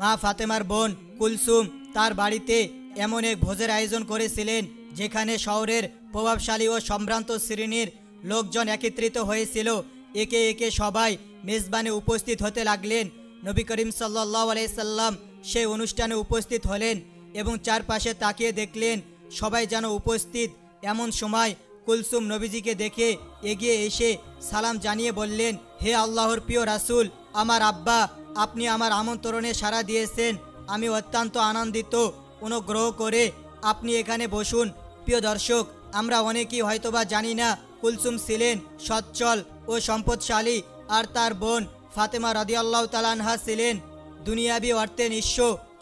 মা ফাতেমার বোন কুলসুম তার বাড়িতে এমন এক ভোজের আয়োজন করেছিলেন, যেখানে শহরের প্রভাবশালী ও সম্ভ্রান্ত শ্রেণির লোকজন একত্রিত হয়েছিল। একে একে সবাই মেজবানে উপস্থিত হতে লাগলেন। নবী করিম সাল্লাহ আলাইসাল্লাম সেই অনুষ্ঠানে উপস্থিত হলেন এবং চারপাশে তাকিয়ে দেখলেন, সবাই যেন উপস্থিত। এমন সময় কুলসুম নবীজিকে দেখে এগিয়ে এসে সালাম জানিয়ে বললেন, হে আল্লাহর প্রিয় রাসূল, আমার আব্বা আপনি আমার আমন্ত্রণে সাড়া দিয়েছেন। আমি অত্যন্ত আনন্দিত, অনুগ্রহ করে আপনি এখানে বসুন। প্রিয় দর্শক, আমরা অনেকেই হয়তোবা জানি না কুলসুম ছিলেন সচ্ছল ও সম্পদশালী, আর তার বোন ফাতেমা রদিয়াল্লাহ তালানহা ছিলেন দুনিয়াবি অর্থে নিঃস্ব,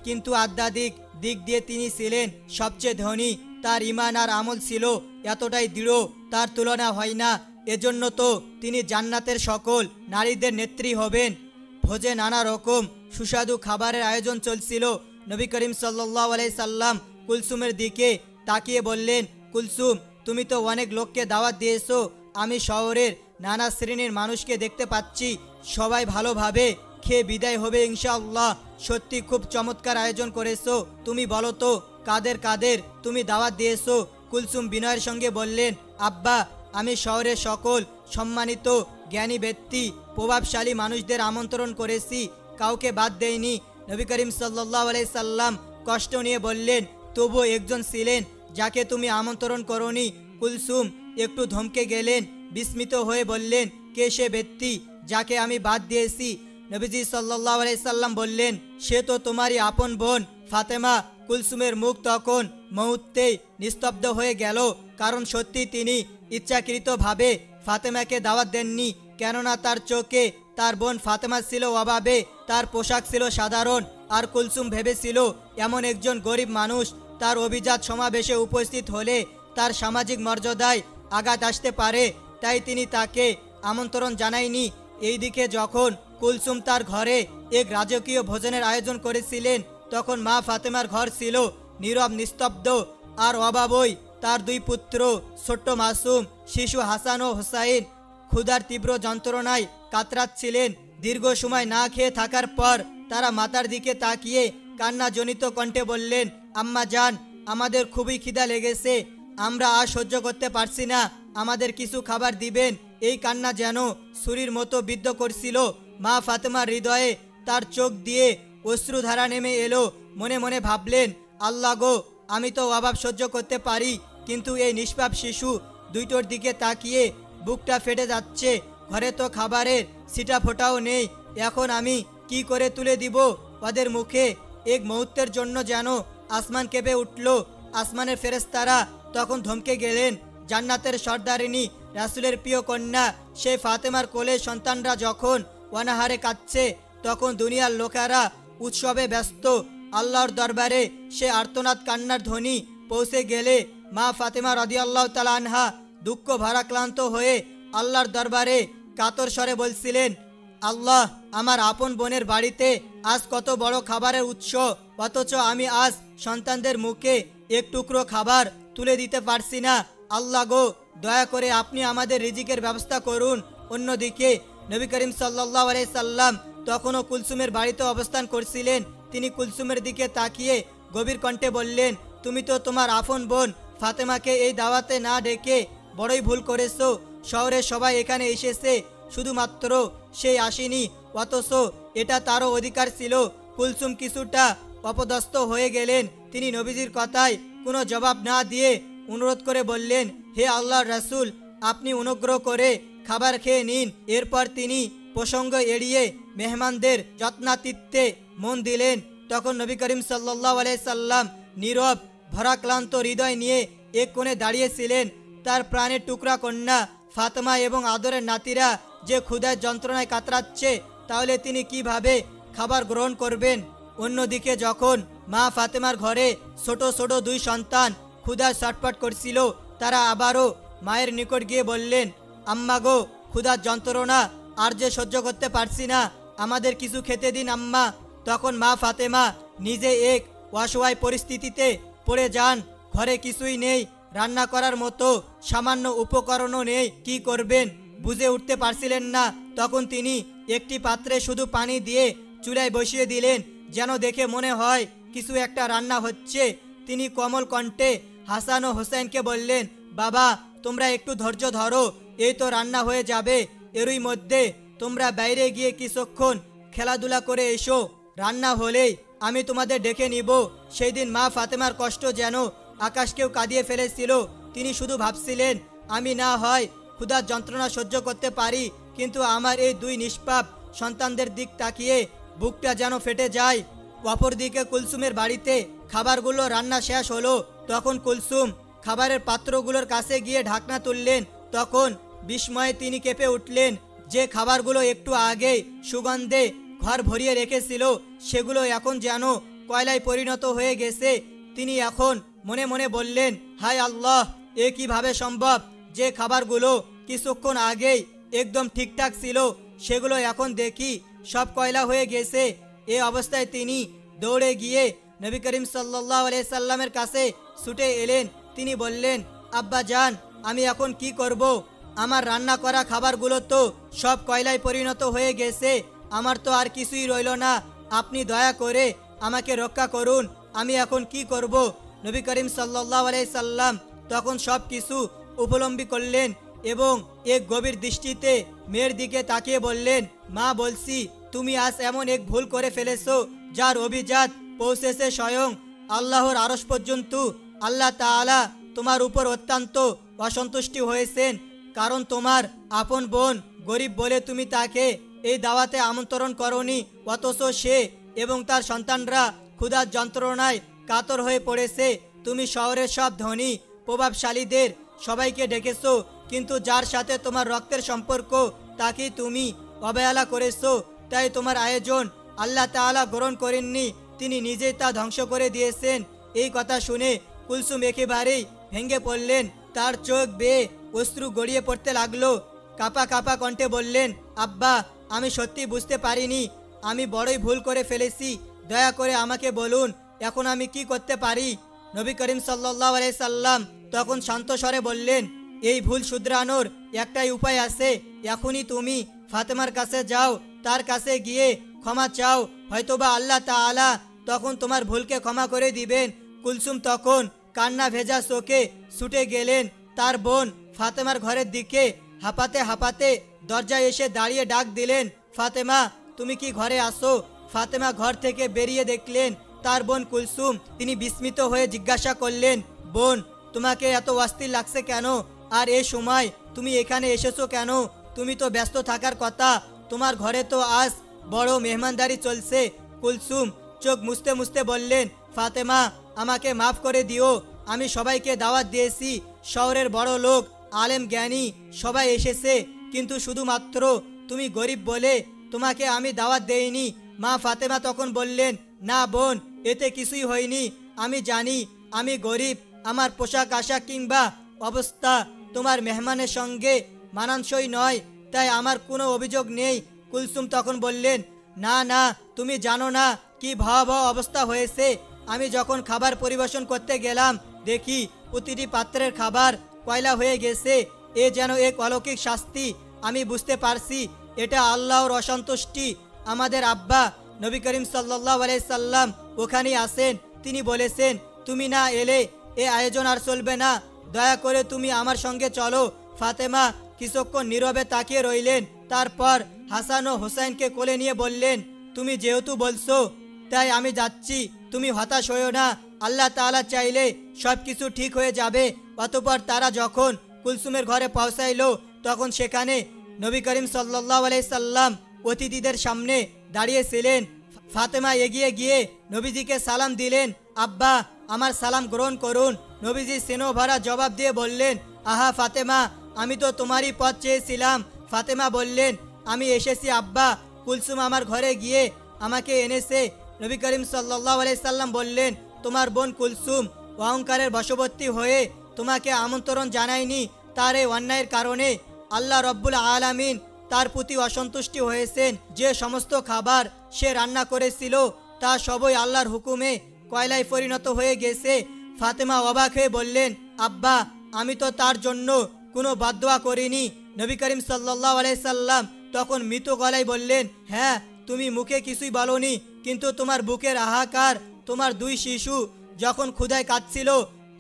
কিন্তু আধ্যাত্মিক দিক দিয়ে তিনি ছিলেন সবচেয়ে ধনী। তার ইমান আর আমল ছিল এতটাই দৃঢ়, তার তুলনা হয় না। এজন্য তো তিনি জান্নাতের সকল নারীদের নেত্রী হবেন। ভোজে নানা রকম সুস্বাদু খাবারের আয়োজন চলছিল। নবী করিম সাল্লাহ আলাই সাল্লাম কুলসুমের দিকে তাকিয়ে বললেন, কুলসুম, তুমি তো অনেক লোককে দাওয়াত দিয়েছ। আমি শহরের নানা শ্রেণির মানুষকে দেখতে পাচ্ছি। সবাই ভালোভাবে খেয়ে বিদায় হবে ইনশাআল্লাহ। সত্যি খুব চমৎকার আয়োজন করেছ। তুমি বলো তো, কাদের কাদের তুমি দাওয়াত দিয়েছ? কুলসুম বিনয়ের সঙ্গে বললেন, আব্বা, আমি শহরের সকল সম্মানিত জ্ঞানী ব্যক্তি, প্রভাবশালী মানুষদের আমন্ত্রণ করেছি, কাউকে বাদ দেয়নি নবী করিম সাল্লাহ সাল্লাম কষ্ট নিয়ে বললেন, তবুও একজন ছিলেন যাকে তুমি আমন্ত্রণ করনি। কুলসুম একটু ধমকে গেলেন, বিস্মিত হয়ে বললেন, কে সে ব্যক্তি যাকে আমি বাদ দিয়েছি? নবীজি সাল্লাহ সাল্লাম বললেন, সে তো তোমারই আপন বোন, ফাতেমা। কুলসুমের মুখ তখন মুহূর্তেই নিস্তব্ধ হয়ে গেল, কারণ সত্যি তিনি ইচ্ছাকৃতভাবে ফাতেমাকে দাওয়াত দেননি, কেননা তার চোখে তার বোন ফাতেমা ছিল অভাবে, তার পোশাক ছিল সাধারণ, আর কুলসুম ভেবেছিল, এমন একজন গরিব মানুষ, তার অভিজাত সমাবেশে উপস্থিত হলে তার সামাজিক মর্যাদায় আঘাত আসতে পারে। তাই তিনি তাকে আমন্ত্রণ জানায়নি। এইদিকে যখন কুলসুম তার ঘরে এক রাজকীয় ভোজনের আয়োজন করেছিলেন, তখন মা ফাতেমার ঘর ছিল নীরব, নিস্তব্ধ, আর অভাবই তার দুই পুত্র ছোট্ট মাসুম, শিশু হাসান ও হোসাইন। ক্ষুধার তীব্র যন্ত্রণায় কাতরাচ্ছিলেন দীর্ঘ সময় না খেয়ে থাকার পর তারা মাতার দিকে তাকিয়ে কান্নাজনিত কণ্ঠে বললেন, আম্মা যান আমাদের খুবই খিদা লেগেছে। আমরা আর সহ্য করতে পারছি না। আমাদের কিছু খাবার দিবেন। এই কান্না যেন ছুরির মতো বিদ্ধ করছিল। মা ফাতেমার হৃদয়ে তার চোখ দিয়ে অশ্রুধারা নেমে এলো। মনে মনে ভাবলেন, আল্লাহ গো, আমি তো অভাব সহ্য করতে পারি। কিন্তু এই নিষ্পাপ শিশু দুইটোর দিকে তাকিয়ে বুকটা ফেটে যাচ্ছে। ঘরে তো খাবারের সিটা ফোটাও নেই। এখন আমি কি করে তুলে দিব ওদের মুখে? এক মুহূর্তের জন্য যেন আসমান কেঁপে উঠল। আসমানের ফেরেস্তারা তখন ধমকে গেলেন, জান্নাতের সর্দারিনী, রাসুলের প্রিয় কন্যা, সে ফাতেমার কোলে সন্তানরা যখন অনাহারে কাঁদছে, তখন দুনিয়ার লোকেরা উৎসবে ব্যস্ত। আল্লাহর দরবারে সে আর্তনাদ কান্নার ধ্বনি পৌঁছে গেলে মা ফাতেমা রদিয়াল্লাহ তালা আনহা দুঃখ ভারাক্লান্ত হয়ে আল্লাহর দরবারে কাতর স্বরে বলছিলেন, আল্লাহ, আমার আপন বোনের বাড়িতে আজ কত বড় খাবারের উৎস, অথচ আমি আজ সন্তানদের মুখে এক টুকরো খাবার তুলে দিতে পারছি না। আল্লাহ গো, দয়া করে আপনি আমাদের রিজিকের ব্যবস্থা করুন। অন্যদিকে নবী করিম সাল্লাহ সাল্লাম তখনও কুলসুমের বাড়িতে অবস্থান করছিলেন। তিনি কুলসুমের দিকে তাকিয়ে গভীর কণ্ঠে বললেন, তুমি তো তোমার আপন বোন ফাতেমাকে এই দাওয়াতে না ডেকে বড়ই ভুল করেছ। শহরের সবাই এখানে এসেছে, শুধুমাত্র সেই আসেনি, অথচ এটা তারও অধিকার ছিল। কুলসুম কিছুটা অপদস্থ হয়ে গেলেন। তিনি নবীজির কথায় কোনো জবাব না দিয়ে অনুরোধ করে বললেন, হে আল্লাহ রাসূল, আপনি অনুগ্রহ করে খাবার খেয়ে নিন। এরপর তিনি প্রসঙ্গ এড়িয়ে মেহমানদের যত্নাতিত্বে মন দিলেন। তখন নবী করিম সাল্লাহ সাল্লাম নীরব ভরাক্লান্ত হৃদয় নিয়ে এক কোণে দাঁড়িয়েছিলেন তার প্রাণের টুকরা কন্যা ফাতেমা এবং আদরের নাতিরা যে ক্ষুধার যন্ত্রণায় কাতরাচ্ছে, তাহলে তিনি কীভাবে খাবার গ্রহণ করবেন? অন্যদিকে যখন মা ফাতেমার ঘরে ছোট ছোট দুই সন্তান ক্ষুধার ছটফট করছিল, তারা আবারও মায়ের নিকট গিয়ে বললেন, আম্মা গো, ক্ষুধার যন্ত্রণা আর যে সহ্য করতে পারছি না, আমাদের কিছু খেতে দিন আম্মা। তখন মা ফাতেমা নিজে এক অসহায় পরিস্থিতিতে পড়ে যান, ঘরে কিছুই নেই, রান্না করার মতো সামান্য উপকরণও নেই, কি করবেন? বুঝে উঠতে পারছিলেন না। তখন তিনি একটি পাত্রে শুধু পানি দিয়ে চুলায় বসিয়ে দিলেন, যেন দেখে মনে হয় কিছু একটা রান্না হচ্ছে। তিনি কমল কণ্ঠে হাসান ও হোসেনকে বললেন, বাবা, তোমরা একটু ধৈর্য ধরো, এই তো রান্না হয়ে যাবে। এরই মধ্যে তোমরা বাইরে গিয়ে কিছুক্ষণ খেলাধুলা করে এসো। রান্না হলেই আমি তোমাদের ডেকে নিব। সেই দিন মা ফাতেমার কষ্ট যেন আকাশকেও কাঁদিয়ে ফেলেছিল। তিনি শুধু ভাবছিলেন, আমি না হয় ক্ষুধার যন্ত্রণা সহ্য করতে পারি, কিন্তু আমার এই দুই নিষ্পাপ সন্তানদের দিক তাকিয়ে বুকটা যেন ফেটে যায়। অপরদিকে কুলসুমের বাড়িতে খাবারগুলো রান্না শেষ হলো, তখন কুলসুম খাবারের পাত্রগুলোর কাছে গিয়ে ঢাকনা তুললেন। তখন বিস্ময়ে তিনি কেঁপে উঠলেন, যে খাবারগুলো একটু আগে সুগন্ধে ঘর ভরিয়ে রেখেছিল সেগুলো এখন যেন কয়লায় পরিণত হয়ে গেছে। তিনি এখন মনে মনে বললেন, হায় আল্লাহ, এ কীভাবে সম্ভব? যে খাবারগুলো কিছুক্ষণ আগেই একদম ঠিকঠাক ছিল, সেগুলো এখন দেখি সব কয়লা হয়ে গেছে। এ অবস্থায় তিনি দৌড়ে গিয়ে নবী করিম সাল্লাহ সাল্লামের কাছে ছুটে এলেন। তিনি বললেন, আব্বা যান আমি এখন কি করব? আমার রান্না করা খাবারগুলো তো সব কয়লায় পরিণত হয়ে গেছে। আমার তো আর কিছুই রইল না। আপনি দয়া করে আমাকে রক্ষা করুন। আমি এখন কি করব? নবী করিম সাল্লাহ সাল্লাম তখন সব কিছু উপলম্বী করলেন এবং এক গভীর দৃষ্টিতে মেয়ের দিকে তাকিয়ে বললেন, মা, বলছি, তুমি আজ এমন এক ভুল করে ফেলেছো যার অভিজাত পৌঁছেছে স্বয়ং আল্লাহর আরস পর্যন্ত। আল্লাহ তাআলা তোমার উপর অত্যন্ত অসন্তুষ্টি হয়েছেন। কারণ তোমার আপন বোন গরিব বলে তুমি তাকে এই দাওয়াতে আমন্ত্রণ করনি, অথচ সে এবং তার সন্তানরা ক্ষুধার যন্ত্রণায় কাতর হয়ে পড়েছে। তুমি শহরের সব ধনী, প্রভাবশালীদের সবাইকে ডেকেছো, কিন্তু যার সাথে তোমার রক্তের সম্পর্ক, তাকে তুমি অবহেলা করেছ। তাই তোমার আয়োজন আল্লাহ তাআলা গ্রহণ করেননি, তিনি নিজেই তা ধ্বংস করে দিয়েছেন। এই কথা শুনে কুলসুম একেবারেই ভেঙে পড়লেন। তার চোখ বেয়ে অশ্রু গড়িয়ে পড়তে লাগল। কাপা কাপা কণ্ঠে বললেন, আব্বা আমি সত্যি বুঝতে পারিনি। আমি বড়ই ভুল করে ফেলেছি। দয়া করে আমাকে বলুন, এখন আমি কি করতে পারি? নবী করিম সাল্লাহ সাল্লাম তখন শান্ত স্বরে বললেন, এই ভুল শুধরানোর একটাই উপায় আছে। এখনই তুমি ফাতেমার কাছে যাও, তার কাছে গিয়ে ক্ষমা চাও। হয়তোবা আল্লাহ তাআলা তখন তোমার ভুলকে ক্ষমা করে দিবেন। কুলসুম তখন কান্না ভেজা চোখে ছুটে গেলেন। তার বোন ফাতেমার ঘরের দিকে হাঁপাতে হাঁপাতে দরজায় এসে দাঁড়িয়ে ডাক দিলেন, ফাতেমা, তুমি কি ঘরে আসো? ফাতেমা ঘর থেকে বেরিয়ে দেখলেন তার বোন কুলসুম। তিনি বিস্মিত হয়ে জিজ্ঞাসা করলেন, বোন, তোমাকে এত অস্থির লাগছে কেন? আর এ সময় তুমি এখানে এসেছ কেন? তুমি তো ব্যস্ত থাকার কথা, তোমার ঘরে তো আজ বড় মেহমানদারি চলছে। কুলসুম চোখ মুছতে মুছতে বললেন, ফাতেমা, আমাকে মাফ করে দিও। আমি সবাইকে দাওয়াত দিয়েছি, শহরের বড় লোক, আলেম জ্ঞানী, সবাই এসেছে। কিন্তু শুধুমাত্র তুমি গরিব বলে তোমাকে আমি দাওয়াত দেইনি। মা ফাতেমা তখন বললেন, না বোন, এতে কিছুই হয়নি। আমি জানি, আমি গরিব, আমার পোশাক, আশাক কিংবা অবস্থা তোমার মেহমানের সঙ্গে মানানসই নয়। তাই আমার কোনো অভিযোগ নেই। কুলসুম তখন বললেন, না না, তুমি জানো না কি ভয়াবহ অবস্থা হয়েছে। আমি যখন খাবার পরিবেশন করতে গেলাম, দেখি প্রতিটি পাত্রের খাবার কয়লা হয়ে গেছে। এ যেন এক অলৌকিক শাস্তি আমি বুঝতে পারছি, এটা আল্লাহর অসন্তুষ্টি। আমাদের আব্বা নবী করিম সাল্লাহ সাল্লাম ওখানেই আসেন তিনি বলেছেন, তুমি না এলে এ আয়োজন আর চলবে না। দয়া করে তুমি আমার সঙ্গে চলো। ফাতেমা কিছুক্ষণ নীরবে তাকিয়ে রইলেন। তারপর হাসান ও হোসেনকে কোলে নিয়ে বললেন, তুমি যেহেতু বলছো, তাই আমি যাচ্ছি। তুমি হতাশ হয়েও না। আল্লাহ তাআলা চাইলে সব কিছু ঠিক হয়ে যাবে। অতপর তারা যখন কুলসুমের ঘরে পৌঁছাইলো তখন সেখানে নবী করিম সাল্লাহ সাল্লাম অতিথিদের সামনে দাঁড়িয়েছিলেন। ফাতেমা এগিয়ে গিয়ে নবীজিকে সালাম দিলেন, আব্বা, আমার সালাম গ্রহণ করুন। নবীজি সেনো ভরা জবাব দিয়ে বললেন, আহা ফাতেমা, আমি তো তোমারই পথ চেয়েছিলাম। ফাতেমা বললেন, আমি এসেছি, আব্বা। কুলসুম আমার ঘরে গিয়ে আমাকে এনেছে। নবী করিম সাল্লাহ সাল্লাম বললেন, তোমার বোন কুলসুম অহংকারের বশবর্তী হয়ে তোমাকে আমন্ত্রণ জানায়নি। তার এই অন্যায়ের কারণে আল্লাহ রব্বুল আলামিন তার প্রতি অসন্তুষ্টি হয়েছেন। যে সমস্ত খাবার সে রান্না করেছিল, তা সবই আল্লাহর হুকুমে কয়লায় পরিণত হয়ে গেছে। ফাতেমা অবাক হয়ে বললেন, আব্বা, আমি তো তার জন্য কোনো বাদোয়া করিনি। নবী করিম সাল্লাহ সাল্লাম তখন মৃত গলায় বললেন হ্যাঁ তুমি মুখে কিছুই বলনি, কিন্তু তোমার বুকের হাহাকার তোমার দুই শিশু যখন ক্ষুধায় কাঁদছিল,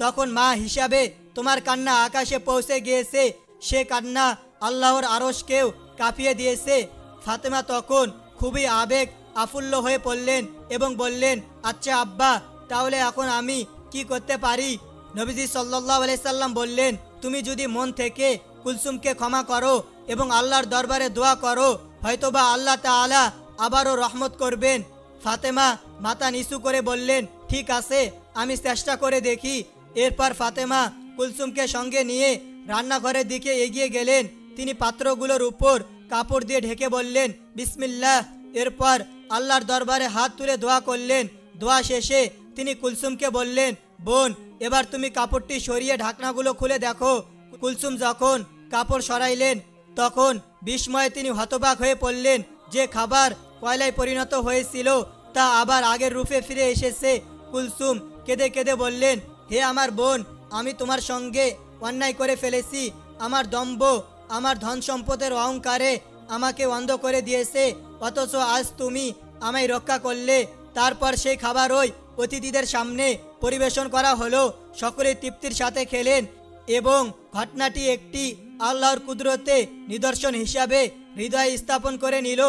তখন মা হিসাবে তোমার কান্না আকাশে পৌঁছে গিয়েছে। সে কান্না আল্লাহর আরশকেও কাঁপিয়ে দিয়েছে। ফাতেমা তখন খুবই আবেগ আফুল্ল হয়ে পড়লেন এবং বললেন আচ্ছা আব্বা, তাহলে এখন আমি কি করতে পারি? নবীজি সাল্লাহ সাল্লাম বললেন, তুমি যদি মন থেকে কুলসুমকে ক্ষমা করো এবং আল্লাহর দরবারে দোয়া করো, হয়তোবা আল্লাহ তাআলা আবারও রহমত করবেন। ফাতেমা মাথা নিচু করে বললেন, ঠিক আছে, আমি চেষ্টা করে দেখি। এরপর ফাতেমা কুলসুমকে সঙ্গে নিয়ে রান্নাঘরের দিকে এগিয়ে গেলেন। তিনি পাত্রগুলোর উপর কাপড় দিয়ে ঢেকে বললেন, বিসমিল্লাহ। এরপর আল্লাহর দরবারে হাত তুলে দোয়া করলেন। দোয়া শেষে তিনি কুলসুমকে বললেন, বোন, এবার তুমি কাপড়টি সরিয়ে ঢাকনাগুলো খুলে দেখো। কুলসুম যখন কাপড় সরাইলেন, তখন বিস্ময়ে তিনি হতবাক হয়ে পড়লেন, যে খাবার কয়লায় পরিণত হয়েছিল, তা আবার আগের রূপে ফিরে এসেছে। কুলসুম কেঁদে কেঁদে বললেন, হে আমার বোন, আমি তোমার সঙ্গে অন্যায় করে ফেলেছি। আমার দম্ভ, আমার ধন সম্পদের অহংকারে আমাকে অন্ধ করে দিয়েছে। অথচ আজ তুমি আমায় রক্ষা করলে, তারপর সেই খাবার ওই অতিথিদের সামনে পরিবেশন করা হলো। সকলে তৃপ্তির সাথে খেলেন এবং ঘটনাটি একটি আল্লাহর কুদরতে নিদর্শন হিসাবে হৃদয় স্থাপন করে নিল।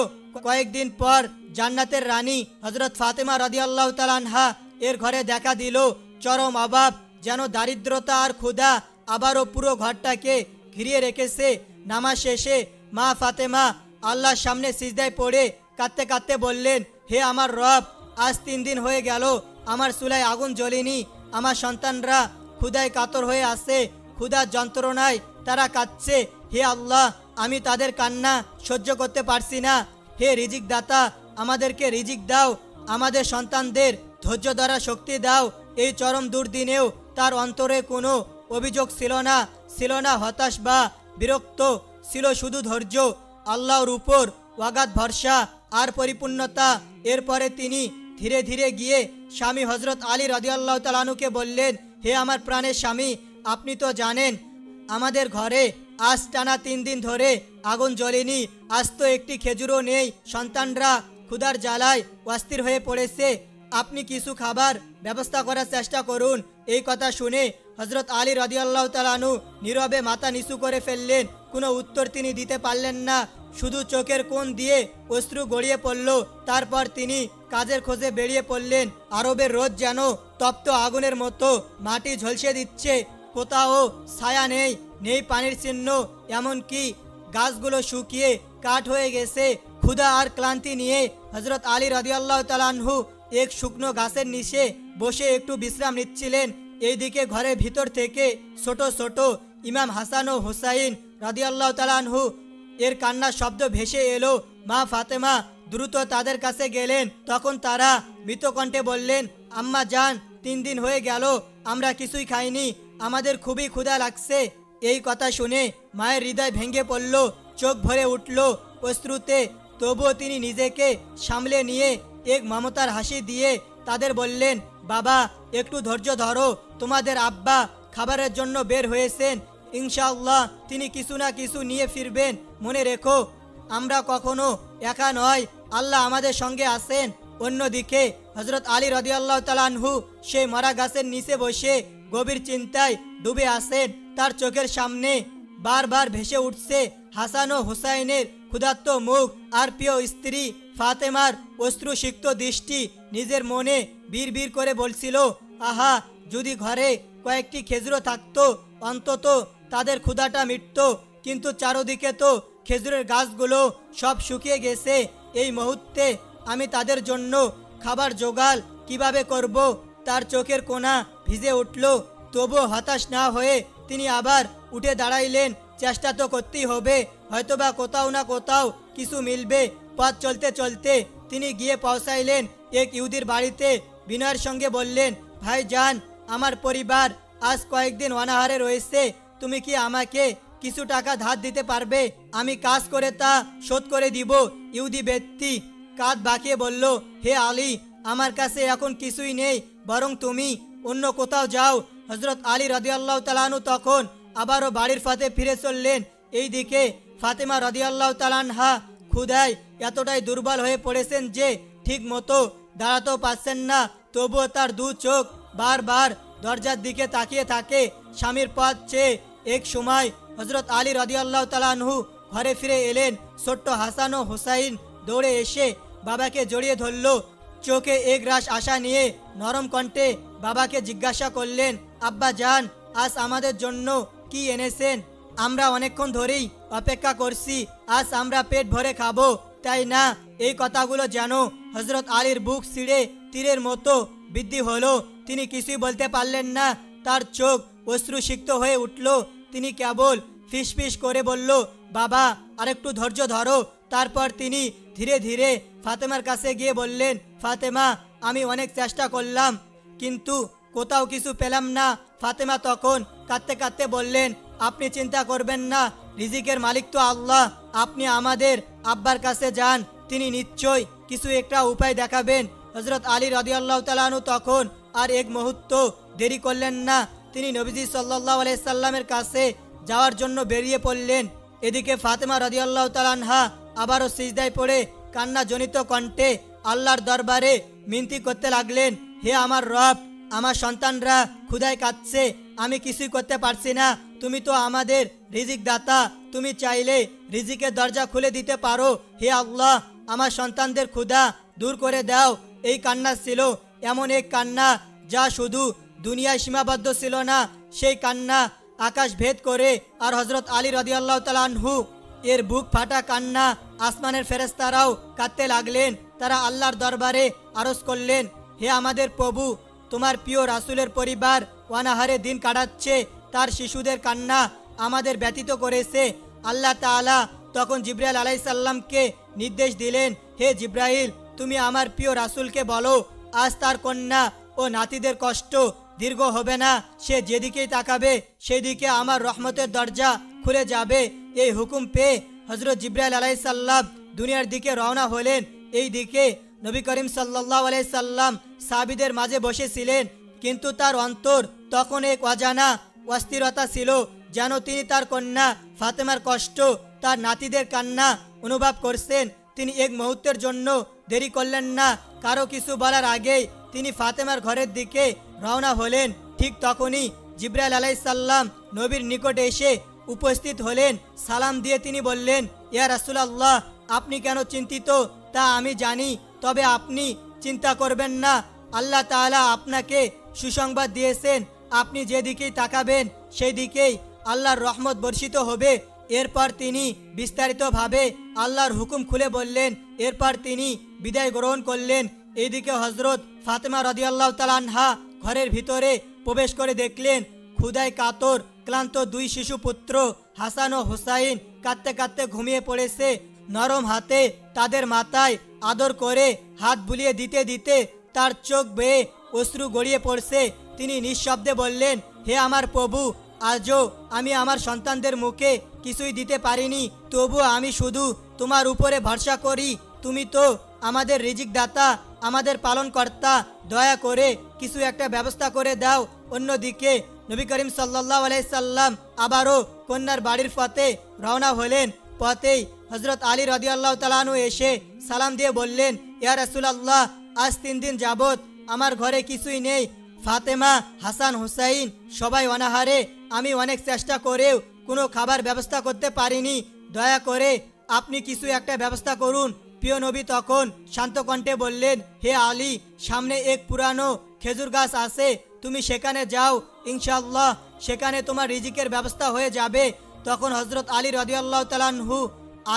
কয়েকদিন পর জান্নাতের রানী হজরত ফাতেমা রদিয়াল্লাহ তালানহা এর ঘরে দেখা দিল। চরম অভাব, যেন দারিদ্রতা আর ক্ষুধা আবারও পুরো ঘরটাকে ঘিরিয়ে রেখেছে। নামাজ শেষে মা ফাতেমা আল্লাহর সামনে সিজদায় পড়ে কাঁদতে কাঁদতে বললেন, হে আমার রব, আজ তিন দিন হয়ে গেল, আমার চুলায় আগুন জ্বলেনি। আমার সন্তানরা ক্ষুদায় কাতর হয়ে আছে, ক্ষুধার যন্ত্রণায় তারা কাঁদছে। হে আল্লাহ, আমি তাদের কান্না সহ্য করতে পারছি না। হে রিজিক দাতা আমাদেরকে রিজিক দাও। আমাদের সন্তানদের ধৈর্য দ্বারা শক্তি দাও। এই চরম দুর্দিনেও তার অন্তরে কোনো অভিযোগ ছিল না ছিল না হতাশ বা বিরক্ত, ছিল শুধু ধৈর্য, আল্লাহর উপর ওয়াগাত ভরসা আর পরিপূর্ণতা। এরপরে তিনি ধীরে ধীরে গিয়ে স্বামী হজরত আলী রাজিয়াল্লাহ তালানুকে বললেন, হে আমার প্রাণের স্বামী, আপনি তো জানেন, আমাদের ঘরে আজ টানা তিন দিন ধরে আগুন জ্বলেনি, আজ তো একটি খেজুরও নেই, সন্তানরা ক্ষুধার জ্বালায় অস্থির হয়ে পড়েছে, আপনি কিছু খাবার ব্যবস্থা করার চেষ্টা করুন। এই কথা শুনে হজরত আলী রদিয়াল্লাহ তালানু নীরবে মাথা নিচু করে ফেললেন। কোনো উত্তর তিনি দিতে পারলেন না। শুধু চোখের কোণ দিয়ে অশ্রু গড়িয়ে পড়ল। তারপর তিনি কাজের খোঁজে বেরিয়ে পড়লেন। আরবের রোদ যেন তপ্ত আগুনের মতো মাটি ঝলসে দিচ্ছে। কোথাও ছায়া নেই নেই পানির চিহ্ন। এমনকি গাছগুলো শুকিয়ে কাঠ হয়ে গেছে। ক্ষুধা আর ক্লান্তি নিয়ে হজরত আলী রদিয়াল্লাহ তালানহু এক শুকনো গাছের নিচে বসে একটু বিশ্রাম নিচ্ছিলেন। এইদিকে ঘরের ভিতর থেকে ছোট ছোট ইমাম হাসান ও হুসাইন রাদিয়াল্লাহ তালানহু এর কান্নার শব্দ ভেসে এলো। মা ফাতেমা দ্রুত তাদের কাছে গেলেন। তখন তারা মৃতকণ্ঠে বললেন, আম্মা যান, তিন দিন হয়ে গেল, আমরা কিছুই খাইনি, আমাদের খুবই ক্ষুধা লাগছে। এই কথা শুনে মায়ের হৃদয় ভেঙে পড়ল, চোখ ভরে উঠল অশ্রুতে তবুও তিনি নিজেকে সামলে নিয়ে এক মমতার হাসি দিয়ে তাদের বললেন বাবা, একটু ধৈর্য ধরো। তোমাদের আব্বা খাবারের জন্য বের হয়েছেন। ইনশাআল্লাহ তিনি কিছু না কিছু নিয়ে ফিরবেন। মনে রেখো, আমরা কখনো একা নয়। আল্লাহ আমাদের সঙ্গে আছেন। অন্যদিকে হজরত আলী রদিয়াল্লাহ তালানহু সেই মরা গাছের নিচে বসে গভীর চিন্তায় ডুবে আসেন তার চোখের সামনে বারবার ভেসে উঠছে হাসান ও হুসাইনের ক্ষুধার্ত মুখ আর প্রিয় স্ত্রী ফাতেমার অশ্রুসিক্ত দৃষ্টি নিজের মনে বীর বীর করে বলছিল, আহা, যদি ঘরে কয়েকটি খেজুরও থাকতো, অন্তত তাদের ক্ষুধাটা মিটত। কিন্তু চারদিকে তো খেজুরের গাছগুলো সব শুকিয়ে গেছে। এই মুহূর্তে আমি তাদের জন্য খাবার জোগাল কীভাবে করব? তার চোখের কোনা ভিজে উঠল। তবুও হতাশ না হয়ে তিনি আবার উঠে দাঁড়াইলেন। চেষ্টা তো করতেই হবে। হয়তোবা কোথাও না কোথাও কিছু মিলবে। পথ চলতে চলতে তিনি গিয়ে পৌঁছাইলেন এক ইহুদির বাড়িতে। বিনয়ের সঙ্গে বললেন, ভাই যান আমার পরিবার আজ কয়েকদিন অনাহারে রয়েছে। তুমি কি আমাকে কিছু টাকা ধার দিতে পারবে? আমি কাজ করে তা শোধ করে দিব। ইহুদি ব্যক্তি কাঁধ বাঁকিয়ে বলল, হে আলী, আমার কাছে এখন কিছুই নেই, বরং তুমি অন্য কোথাও যাও। হজরত আলী রদিয়াল্লাহ তালানু তখন আবারও বাড়ির ফাতে ফিরে চললেন। এই দিকে ফাতেমা রদিয়াল্লাহ তালানহা ক্ষুধায় এতটাই দুর্বল হয়ে পড়েছেন যে ঠিক মতো দাঁড়াতেও পারছেন না, তবুও তার দু চোখ বারবার দরজার দিকে তাকিয়ে থাকে। স্বামীর পথ চেয়ে এক সময় হজরত আলী রদিয়াল্লাহ তালানহু ঘরে ফিরে এলেন। ছোট্ট হাসান ও হুসাইন দৌড়ে এসে বাবাকে জড়িয়ে ধরল। চোখে এক রাশ আশা নিয়ে নরম কণ্ঠে বাবাকে জিজ্ঞাসা করলেন, আব্বা যান আজ আমাদের জন্য কি এনেছেন? আমরা অনেকক্ষণ ধরেই অপেক্ষা করছি, আজ আমরা পেট ভরে খাব। তাই না, এই কথাগুলো যেন হজরত আলীর বুক ছিঁড়ে তীরের মতো বৃদ্ধি হলো। তিনি কিছুই বলতে পারলেন না। তার চোখ অশ্রুসিক্ত হয়ে উঠল। তিনি কেবল ফিস ফিস করে বলল, বাবা, আরেকটু ধৈর্য ধরো। তারপর তিনি ধীরে ধীরে ফাতেমার কাছে গিয়ে বললেন, ফাতেমা, আমি অনেক চেষ্টা করলাম, কিন্তু কোথাও কিছু পেলাম না। ফাতেমা তখন কাঁদতে কাঁদতে বললেন, আপনি চিন্তা করবেন না, রিজিকের মালিক তো আল্লাহ। আপনি আমাদের আব্বার কাছে যান তিনি নিশ্চয় কিছু একটা উপায় দেখাবেন। হজরত আলী রদিয়াল্লাহ তালানু তখন আর এক মুহূর্ত দেরি করলেন না। তিনি নবীজি সাল্লাহ আলাইসাল্লামের কাছে যাওয়ার জন্য বেরিয়ে পড়লেন। এদিকে ফাতেমা রদিয়াল্লাহ তালানহা আবারও সিজদায় পড়ে কান্না জনিত কণ্ঠে আল্লাহর দরবারে মিনতি করতে লাগলেন, হে আমার রব, আমার সন্তানরা ক্ষুধায় কাঁদছে, আমি কিছুই করতে পারছি না। তুমি তো আমাদের রিজিক দাতা তুমি চাইলে রিজিকের দরজা খুলে দিতে পারো। হে আল্লাহ আমার সন্তানদের ক্ষুধা দূর করে দাও। এই কান্না ছিল এমন এক কান্না যা শুধু দুনিয়ায় সীমাবদ্ধ ছিল না, সেই কান্না আকাশ ভেদ করে আর হজরত আলী রদিয়াল্লাহ তালানহু এর বুক ফাটা কান্না আসমানের ফেরেস্তারাও কাঁদতে লাগলেন। তারা আল্লাহর দরবারে আরজ করলেন, হে আমাদের প্রভু, তোমার প্রিয় রাসুলের পরিবার ওয়ানাহারে দিন কাটাচ্ছে, তার শিশুদের কান্না আমাদের ব্যতীত করেছে। আল্লাহ তাআলা তখন জিব্রাইল আলাইসাল্লামকে নির্দেশ দিলেন, হে জিব্রাইল, তুমি আমার প্রিয় রাসুলকে বলো, আজ তার কন্যা ও নাতিদের কষ্ট দীর্ঘ হবে না, সে যেদিকেই তাকাবে, সেদিকে আমার রহমতের দরজা খুলে যাবে। এই হুকুম পেয়ে হজরত জিব্রাইল আলাইসাল্লাম দুনিয়ার দিকে রওনা হলেন। এই দিকে নবী করিম সাল্লাহ আলাইসাল্লাম সাবিদের মাঝে বসেছিলেন, কিন্তু তার অন্তর তখন এক অজানা অস্থিরতা ছিল, যেন তিনি তার কন্যা ফাতেমার কষ্ট তার নাতিদের কান্না অনুভব করছেন। তিনি এক মুহূর্তের জন্য দেরি করলেন না। কারও কিছু বলার আগেই তিনি ফাতেমার ঘরের দিকে রওনা হলেন। ঠিক তখনই জিব্রাইল আলাইসাল্লাম নবীর নিকটে এসে উপস্থিত হলেন। সালাম দিয়ে তিনি বললেন, ইয়া রাসুলাল্লাহ, আপনি কেন চিন্তিত? তা আমি জানি, তবে আপনি চিন্তা করবেন না। আল্লাহ তাআলা আপনাকে সুসংবাদ দিয়েছেন। আপনি যেদিকেই তাকাবেন সেই দিকেই আল্লাহর রহমত বর্ষিত হবে। এরপর তিনি বিস্তারিতভাবে আল্লাহর হুকুম খুলে বললেন, এরপর তিনি বিদায় গ্রহণ করলেন। এইদিকে হজরত ফাতেমা রদিয়াল্লাহ তালানহা ঘরের ভিতরে প্রবেশ করে দেখলেন ক্ষুদায় কাতর, ক্লান্ত দুই শিশু পুত্র হাসান ও হুসাইন কাঁদতে কাঁদতে ঘুমিয়ে পড়েছে। নরম হাতে তাদের মাথায় আদর করে হাত বুলিয়ে দিতে দিতে তার চোখ বেয়ে অশ্রু গড়িয়ে পড়ছে। তিনি নিঃশব্দে বললেন, হে আমার প্রভু, আজও আমি আমার সন্তানদের মুখে কিছুই দিতে পারিনি তবু আমি শুধু তোমার উপরে ভরসা করি। তুমি তো আমাদের রিজিক দাতা আমাদের পালনকর্তা, দয়া করে কিছু একটা ব্যবস্থা করে দাও। অন্যদিকে নবী করিম সাল্লাহ আলাইসাল্লাম আবারও কন্যার বাড়ির পথে রওনা হলেন। পথেই হজরত আলী রদিয়াল্লাহ তালানু এসে সালাম দিয়ে বললেন, ইয়া রাসুলাল্লাহ, আজ তিন দিন যাবত আমার ঘরে কিছুই নেই। ফাতেমা, হাসান, হুসাইন সবাই অনাহারে। আমি অনেক চেষ্টা করেও কোনো খাবার ব্যবস্থা করতে পারিনি। দয়া করে আপনি কিছু একটা ব্যবস্থা করুন। প্রিয় নবী তখন শান্ত কণ্ঠে বললেন, হে আলী, সামনে এক পুরানো খেজুর গাছ আছে, তুমি সেখানে যাও ইনশাল্লাহ সেখানে তোমার রিজিকের ব্যবস্থা হয়ে যাবে। তখন হজরত আলী রদিয়াল্লাহ তালানহু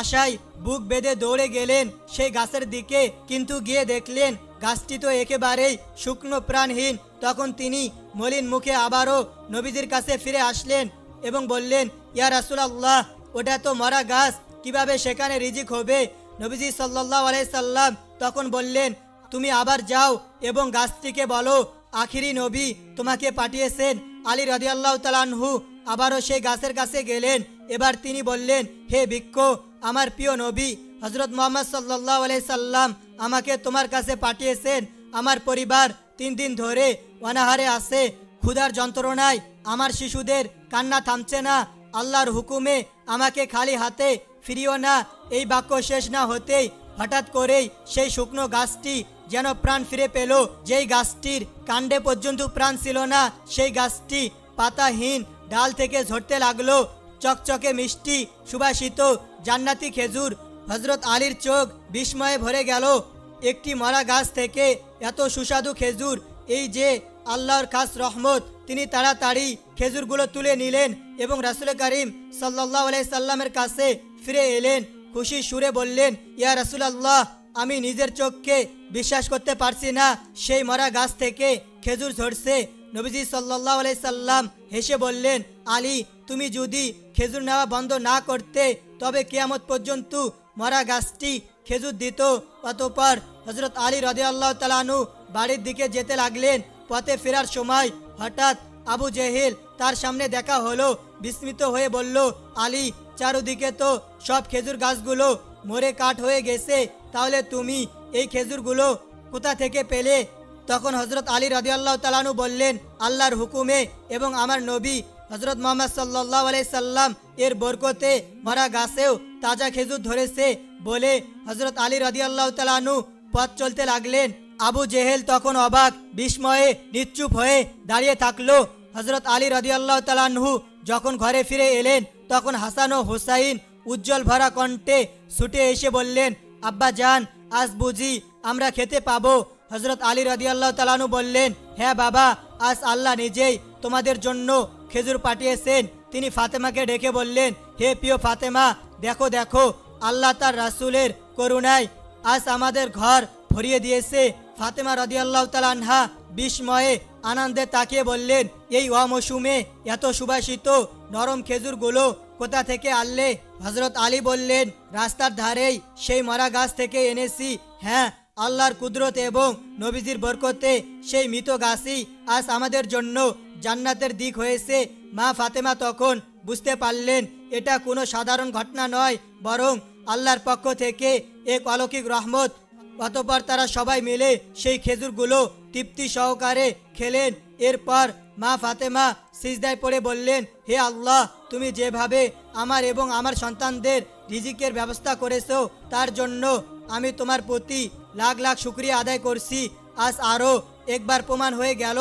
আশায় বুক বেঁধে দৌড়ে গেলেন সেই গাছের দিকে, কিন্তু গিয়ে দেখলেন গাছটি তো একেবারেই শুকনো প্রাণহীন। তখন তিনি মলিন মুখে আবারও নবীজির কাছে ফিরে আসলেন এবং বললেন ইয়া রাসুলাল্লাহ, ওটা তো মরা গাছ, কীভাবে সেখানে রিজিক হবে? নবীজি সাল্লাহ আলাইসাল্লাম তখন বললেন, তুমি আবার যাও এবং গাছটিকে বলো, আখিরি নবী তোমাকে পাঠিয়েছেন। আলী রদিয়াল্লাহ তালানহু আবারও সেই গাছের কাছে গেলেন। এবার তিনি বললেন, হে ভিক্ষ, আমার প্রিয় নবী হজরত মোহাম্মদ সাল্লাহ আলাইসাল্লাম আমাকে তোমার কাছে পাঠিয়েছেন। আমার পরিবার তিন দিন ধরে অনাহারে আছে। ক্ষুধার যন্ত্রণায় আমার শিশুদের কান্না থামছে না। আল্লাহর হুকুমে আমাকে খালি হাতে ফিরিও না, এই বাক্য শেষ না হতেই হঠাৎ করেই সেই শুকনো গাছটি যেন প্রাণ ফিরে পেল। যেই গাছটির কাণ্ডে পর্যন্ত প্রাণ ছিল না, সেই গাছটি পাতাহীন ডাল থেকে ঝরতে লাগল। চকচকে মিষ্টি, সুবাসিত, জান্নাতি খেজুর হজরত আলীর চোখ বিস্ময়ে ভরে গেল। একটি মরা গাছ থেকে এত সুস্বাদু খেজুর, এই যে আল্লাহর খাস রহমত তিনি তাড়াতাড়ি খেজুরগুলো তুলে নিলেন এবং রাসুল করিম সাল্লাহ সাল্লামের কাছে ফিরে এলেন। খুশি সুরে বললেন, ইয়া রাসুল আল্লাহ আমি নিজের চোখকে বিশ্বাস করতে পারছি না। সেই মরা গাছ থেকে খেজুর ঝরছে। নবীজি সাল্লাহ সাল্লাম হেসে বললেন, আলী, তুমি যদি খেজুর নেওয়া বন্ধ না করতে, তবে কেয়ামত পর্যন্ত মরা গাছটি খেজুর দিত। অতপর হজরত আলী রদে আল্লাহ তালানু বাড়ির দিকে যেতে লাগলেন। পথে ফেরার সময় হঠাৎ আবু জেহেল তার সামনে দেখা হলো, বিস্মিত হয়ে বলল, আলী, চারুদিকে তো সব খেজুর গাছগুলো মরে কাঠ হয়ে গেছে, তাহলে তুমি এই খেজুরগুলো কোথা থেকে পেলে? তখন হজরত আলী রাদিয়াল্লাহ তালানু বললেন, আল্লাহর হুকুমে এবং আমার নবী হজরত মোহাম্মদ সাল্লাহ সাল্লাম এর বরকতে মরা গাছেও তাজা খেজুর ধরেছে বলে হজরত আলী রাদিয়াল্লাহ তালানু পথ চলতে লাগলেন। আবু জেহেল তখন অবাক, বিস্ময়ে, নিশ্চুপ হয়ে দাঁড়িয়ে থাকল। হজরত আলী রাদিয়াল্লাহ তালানহু যখন ঘরে ফিরে এলেন, তখন হাসান ও হোসাইন উজ্জ্বল ভরা কণ্ঠে ছুটে এসে বললেন, আব্বা যান আজ বুঝি আমরা খেতে পাবো। হজরত আলী রাদিয়াল্লাহ তালানু বললেন হ্যাঁ বাবা, আজ আল্লাহ নিজেই তোমাদের জন্য খেজুর পাঠিয়েছেন। তিনি ফাতেমাকে ডেকে বললেন, হে প্রিয় ফাতেমা, দেখো দেখো, আল্লাহ তার রাসুলের করুণায় আজ আমাদের ঘর ভরিয়ে দিয়েছে। ফাতেমা রদিয়াল্লাহ তালানহা বিস্ময়ে আনন্দে তাকিয়ে বললেন, এই অমৌসুমে এত সুবাসিত নরম খেজুরগুলো কোথা থেকে আনলে? হজরত আলী বললেন, রাস্তার ধারেই সেই মরা গাছ থেকে এনেছি। হ্যাঁ আল্লাহর কুদরত এবং নবীজির বরকতে সেই মৃত গাছই আজ আমাদের জন্য জান্নাতের দিক হয়েছে। মা ফাতেমা তখন বুঝতে পারলেন, এটা কোনো সাধারণ ঘটনা নয়, বরং আল্লাহর পক্ষ থেকে এক অলৌকিক রহমত অতপর তারা সবাই মিলে সেই খেজুরগুলো তৃপ্তি সহকারে খেলেন। এরপর মা ফাতেমা সিজদায় পড়ে বললেন, হে আল্লাহ, তুমি যেভাবে আমার এবং আমার সন্তানদের রিজিকের ব্যবস্থা করেছ, তার জন্য আমি তোমার প্রতি লাখ লাখ শুক্রিয়া আদায় করছি। আজ আরও একবার প্রমাণ হয়ে গেল,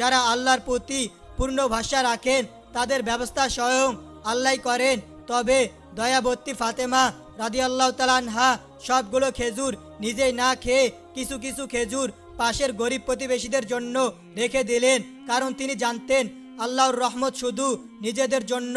যারা আল্লাহর প্রতি পূর্ণ ভাষা রাখেন, তাদের ব্যবস্থা স্বয়ং আল্লাহ করেন। তবে দয়াবর্তী ফাতেমা রাদি আল্লাহ তালানহা সবগুলো খেজুর নিজেই না খেয়ে কিছু কিছু খেজুর পাশের গরিব প্রতিবেশীদের জন্য রেখে দিলেন, কারণ তিনি জানতেন আল্লাহর রহমত শুধু নিজেদের জন্য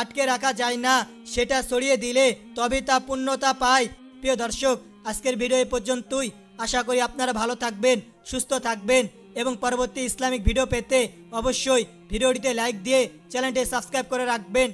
আটকে রাখা যায় না, সেটা ছড়িয়ে দিলে তবে তা পূর্ণতা পায়। প্রিয় দর্শক, আজকের ভিডিও এ পর্যন্তই। আশা করি আপনারা ভালো থাকবেন, সুস্থ থাকবেন এবং পরবর্তী ইসলামিক ভিডিও পেতে অবশ্যই ভিডিওটিতে লাইক দিয়ে চ্যানেলটি সাবস্ক্রাইব করে রাখবেন।